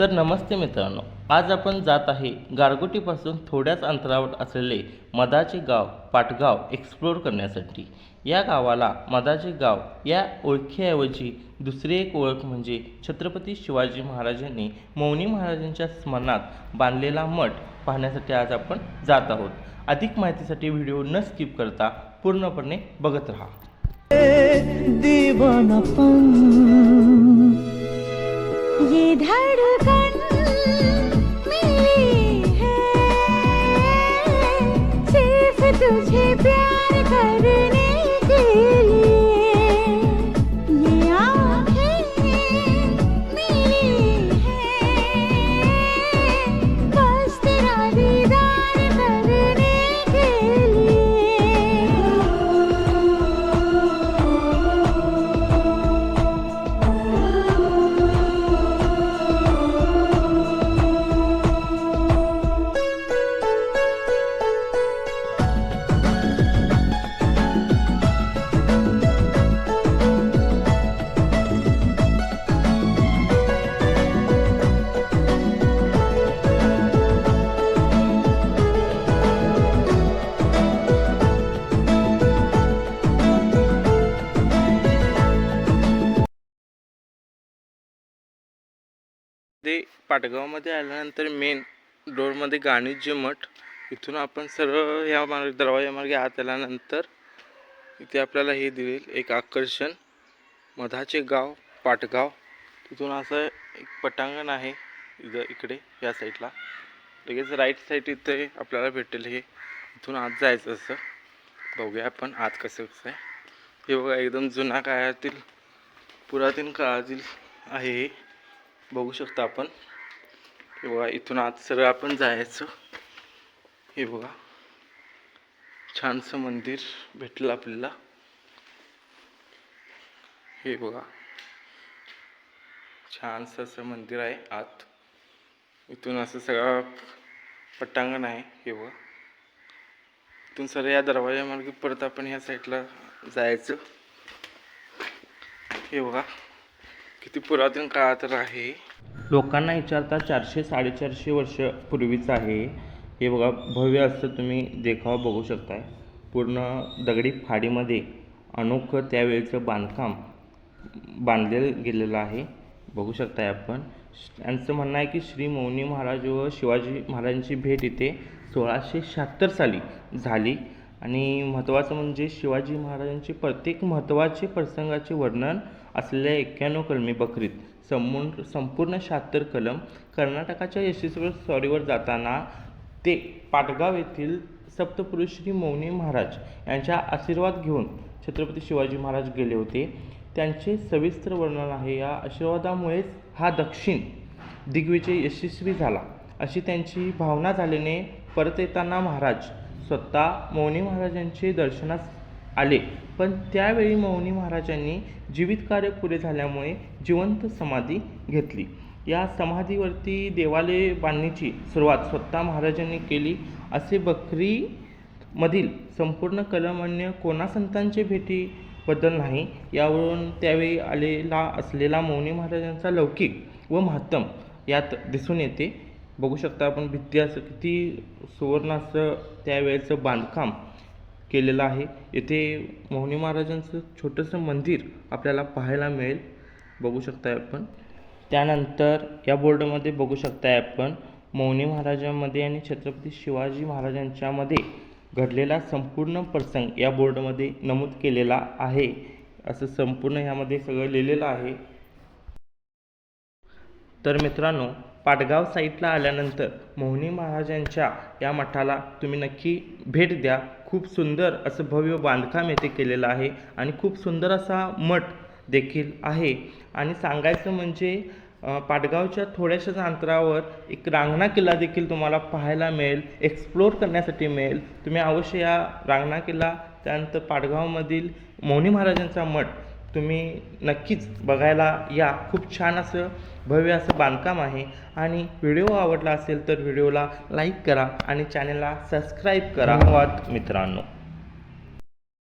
तर नमस्ते मित्रांनो आज आपण जात आहे गारगोटीपासून थोड्याच अंतरावर असलेले मदाचे गाव पाटगाव एक्सप्लोर करण्यासाठी. या गावाला मदाचे गाव या ओळखीऐवजी दुसरी एक ओळख म्हणजे छत्रपती शिवाजी महाराजांनी मौनी महाराजांच्या स्मरणात बांधलेला मठ पाहण्यासाठी आज आपण जात आहोत. अधिक माहितीसाठी व्हिडिओ न स्किप करता पूर्णपणे बघत राहा. 对啊 ते पाटगावमध्ये आल्यानंतर मेन डोरमध्ये गाणीचे मठ इथून आपण सरळ या मार्ग दरवाजा मार्गे आत आल्यानंतर इथे आपल्याला हे दिलेल एक आकर्षण मधाचे गाव पाटगाव. तिथून असं एक पटांगण आहे इथं इकडे या साईडला. लगेच राईट साईड इथे आपल्याला भेटेल हे. इथून आत जायचं असं. बघूया आपण आत कसं कसं आहे हे बघा एकदम जुना काळातील पुरातन काळातील आहे हे. बघू शकता आपण. हे बघा इथून आत सरळ आपण जायचं. हे बघा. छानसं मंदिर भेटलं आपल्याला. हे बघा. छानसं असं मंदिर आहे आत. इथून असं सगळं पटांगण आहे. हे बघा. इथून सर या दरवाजामार्गे परत आपण ह्या साईडला जायचं. हे बघा. किती पुरातन काळात आहे? लोकांना विचारता चारशे साडेचारशे वर्ष पूर्वीचं आहे. हे बघा भव्य असं तुम्ही देखावा बघू शकताय. पूर्ण दगडी फाडीमध्ये अनोखं त्यावेळेचं बांधकाम बांधलेलं गेलेलं आहे. बघू शकताय आपण. त्यांचं म्हणणं आहे की श्री मौनी महाराज व शिवाजी महाराजांची भेट इथे सोळाशे शहात्तर साली झाली. आणि महत्त्वाचं म्हणजे शिवाजी महाराजांचे प्रत्येक महत्त्वाचे प्रसंगाचे वर्णन असलेल्या एक्क्याण्णव कलमी बकरीत समून संपूर्ण शहात्तर कलम कर्नाटकाच्या यशस्वी स्वारीवर जाताना ते पाटगाव येथील सप्तपुरुष श्री मौनी महाराज यांच्या आशीर्वाद घेऊन छत्रपती शिवाजी महाराज गेले होते. त्यांचे सविस्तर वर्णन आहे या आशीर्वादामुळेच हा दक्षिण दिग्विजय यशस्वी झाला. अशी त्यांची भावना झाल्याने परत येताना महाराज स्वतः मौनी महाराजांचे दर्शनास आले. पण त्यावेळी मौनी महाराजांनी जीवित कार्य पुरे झाल्यामुळे जिवंत समाधी घेतली. या समाधीवरती देवालय बांधणीची सुरुवात स्वतः महाराजांनी केली. असे बकरी मधील संपूर्ण कलमन्य कोणा संतांचे भेटीबद्दल नाही यावरून त्यावेळी आलेला असलेला मौनी महाराजांचा लौकिक व महत्तम यात दिसून येते. बघू शकता आपण भित्ती असं किती सुवर्ण असं त्यावेळेचं बांधकाम केलेलं आहे. येथे मौनी महाराजांचं छोटंसं मंदिर आपल्याला पाहायला मिळेल. बघू शकताय आपण. त्यानंतर या बोर्डमध्ये बघू शकताय आपण मौनी महाराजांमध्ये आणि छत्रपती शिवाजी महाराजांच्यामध्ये घडलेला संपूर्ण प्रसंग या बोर्डमध्ये नमूद केलेला आहे. असं संपूर्ण ह्यामध्ये सगळं लिहिलेलं आहे. तर मित्रांनो पाटगाव साईटला आल्यानंतर मोहनी महाराजांच्या या मठाला तुम्ही नक्की भेट द्या. खूप सुंदर असं भव्य बांधकाम येथे केलेलं आहे आणि खूप सुंदर असा मठ देखील आहे. आणि सांगायचं म्हणजे पाटगावच्या थोड्याशाच अंतरावर एक रांगणा किल्ला देखील तुम्हाला पाहायला मिळेल एक्सप्लोर करण्यासाठी मिळेल. तुम्ही अवश्य या रांगणा किल्ला त्यानंतर पाटगावमधील मौनी महाराजांचा मठ तुम्ही नक्कीच बघायला या. खूप छान असं भव्य असं बांधकाम आहे. आणि व्हिडिओ आवडला असेल तर व्हिडिओला लाईक करा आणि चॅनलला सबस्क्राईब करा. धन्यवाद. मित्रांनो.